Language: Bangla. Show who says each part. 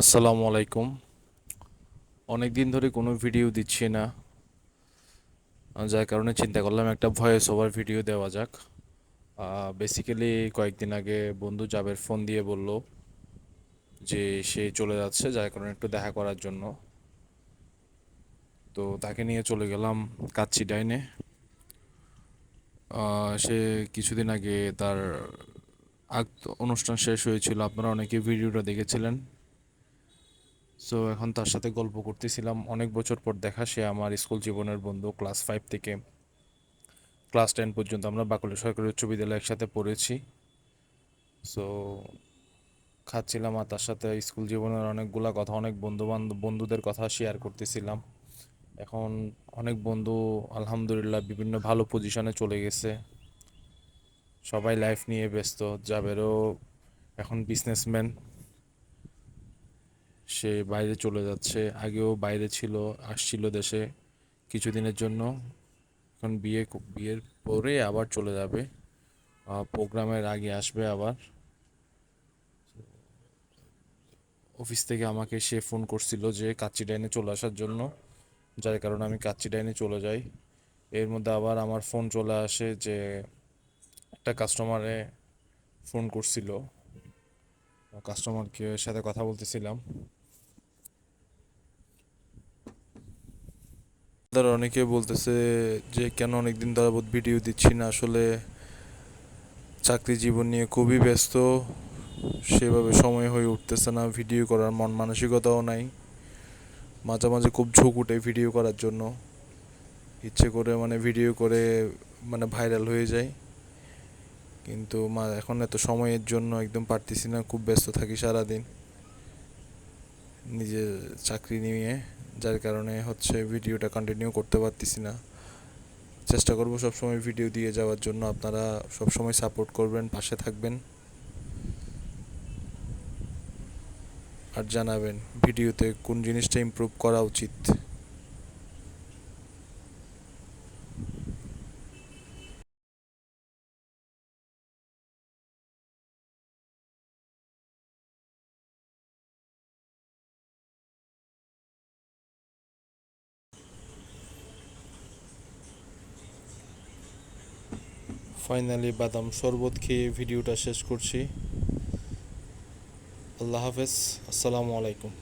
Speaker 1: আসসালামু আলাইকুম। অনেক দিন ধরে কোনো ভিডিও দিচ্ছি না। যার কারণে চিন্তা করলাম একটা ভয়েস ওভার ভিডিও দেওয়া যাক। বেসিক্যালি কয়েকদিন আগে বন্ধু জাবের ফোন দিয়ে বলল যে সে চলে যাচ্ছে, যার কারণে একটু দেখা করার জন্য। তো তাকে নিয়ে চলে গেলাম কাচ্চি ডাইনে সে কিছুদিন আগে তার আগ অনুষ্ঠান শেষ হয়েছিল। আপনারা অনেকে ভিডিওটা দেখেছিলেন। সো এখন তার সাথে গল্প করতেছিলাম। অনেক বছর পর দেখা, সে আমার স্কুল জীবনের বন্ধু ক্লাস ফাইভ থেকে ক্লাস টেন পর্যন্ত আমরা বাকলি সরকারি উচ্চ বিদ্যালয়ে একসাথে পড়েছি। সো খাচ্ছিলাম আর তার সাথে স্কুল জীবনের অনেকগুলা কথা, অনেক বন্ধু বান্ধব বন্ধুদের কথা শেয়ার করতেছিলাম। এখন অনেক বন্ধু, আলহামদুলিল্লাহ, বিভিন্ন ভালো পজিশনে চলে গেছে। সবাই লাইফ নিয়ে ব্যস্ত। যাবেরও এখন বিজনেসম্যান সে বাইরে চলে যাচ্ছে। আগেও বাইরে ছিল, আসছিল দেশে কিছুদিনের জন্য। এখন বিয়ে বিয়ের পরে আবার চলে যাবে। প্রোগ্রামের আগে আসবে আবার। অফিস থেকে আমাকে সে ফোন করছিল যে কাচ্চি ডাইনে চলে আসার জন্য। যার কারণে আমি কাচ্চি ডাইনে চলে যাই। এর মধ্যে আবার আমার ফোন চলে আসে যে একটা কাস্টমারে ফোন করছিল। কাস্টমারকে সাথে কথা বলতেছিলাম। তারা অনেকে বলতেছে যে, কেন অনেক অনেকদিন যাবত ভিডিও দিচ্ছি না? আসলে চাকরি জীবন নিয়ে খুবই ব্যস্ত। সেভাবে সময় হয়ে উঠতেছে না ভিডিও করার, মন মানসিকতাও নাই। মাঝে মাঝে খুব ঝোঁক উঠে ভিডিও করার জন্য। ইচ্ছে করে মানে ভিডিও করে মানে ভাইরাল হয়ে যায়। কিন্তু মা, এখন এত সময়ের জন্য একদম পারতেছি না, খুব ব্যস্ত থাকি সারাদিন নিজের চাকরি নিয়ে। যার কারণে হচ্ছে ভিডিওটা কন্টিনিউ করতে পারতেছি না। চেষ্টা করব সবসময় ভিডিও দিয়ে যাওয়ার জন্য। আপনারা সবসময় সাপোর্ট করবেন, পাশে থাকবেন। আর জানাবেন ভিডিওতে কোন জিনিসটা ইমপ্রুভ করা উচিত। ফাইনালি বাদাম শরবত খেয়ে ভিডিওটা শেষ করছি। আল্লাহ হাফেজ। আসসালামু আলাইকুম।